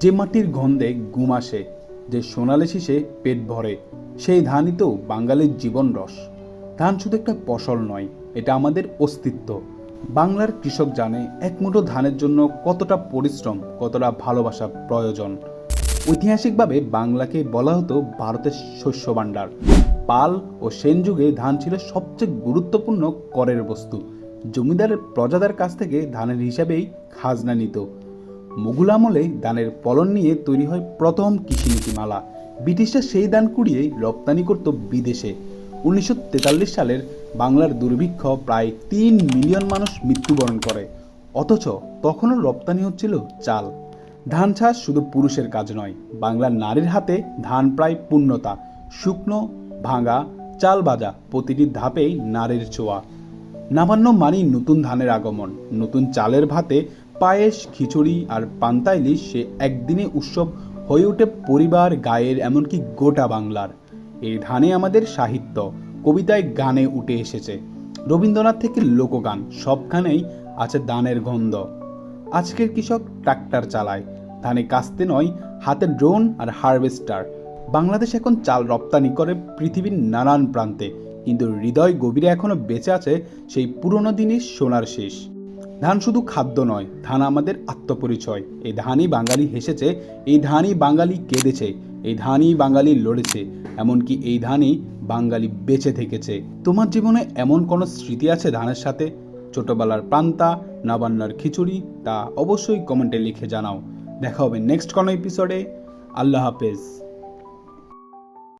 যে মাটির গন্ধে ঘুম আসে, যে সোনালি শীষে পেট ভরে, সেই ধানই তো বাঙালির জীবন রস। ধান শুধু একটা ফসল নয়, এটা আমাদের অস্তিত্ব। বাংলার কৃষক জানে এক মুঠো ধানের জন্য কতটা পরিশ্রম, কতটা ভালোবাসা প্রয়োজন। ঐতিহাসিকভাবে বাংলাকে বলা হতো ভারতের শস্য ভাণ্ডার। পাল ও সেন যুগে ধান ছিল সবচেয়ে গুরুত্বপূর্ণ করের বস্তু। জমিদারের প্রজাদের কাছ থেকে ধানের হিসাবেই খাজনা নিত। মুঘল আমলে দানের ফলন নিয়ে তৈরি হয় প্রথম কৃষি নীতিমালা ব্রিটিশরা সেই দান কুড়িয়ে রপ্তানি করত বিদেশে। উনিশশো তেতাল্লিশ সালের বাংলার দুর্ভিক্ষ প্রায় তিন মিলিয়ন মানুষ মৃত্যুবরণ করে। অথচ তখনও রপ্তানি হচ্ছিল চাল। ধান চাষ শুধু পুরুষের কাজ নয়, বাংলার নারীর হাতে ধান প্রায় পূর্ণতা। শুকনো, ভাঙা, চাল বাজা প্রতিটি ধাপেই নারীর ছোঁয়া। নামান্য মানেই নতুন ধানের আগমন, নতুন চালের ভাতে পায়েস, খিচুড়ি আর পান্তা ইলিশ সে একদিনে উৎসব হয়ে ওঠে পরিবার, গায়ের, এমনকি গোটা বাংলার। এই ধানে আমাদের সাহিত্য, কবিতায় গানে উঠে এসেছে। রবীন্দ্রনাথ থেকে লোকগান, সবখানেই আছে দানের গন্ধ। আজকের কৃষক ট্রাক্টর চালায়। ধানে কাস্তে নয়, হাতে ড্রোন আর হারভেস্টার। বাংলাদেশ এখন চাল রপ্তানি করে পৃথিবীর নানান প্রান্তে। কিন্তু হৃদয় গভীরে এখনও বেঁচে আছে সেই পুরনো দিনের সোনার শেষ। ধান শুধু খাদ্য নয়, ধান আমাদের আত্মপরিচয়। এই ধানই বাঙালি হেসেছে, এই ধানই বাঙালি কেঁদেছে, এই ধানই বাঙালি লড়েছে, এমনকি এই ধানই বাঙালি বেঁচে থেকেছে। তোমার জীবনে এমন কোনো স্মৃতি আছে ধানের সাথে? ছোটবেলার প্রান্তা নবান্নার খিচুড়ি, তা অবশ্যই কমেন্টে লিখে জানাও। দেখা হবে নেক্সট কোনো এপিসোডে আল্লাহ হাফেজ।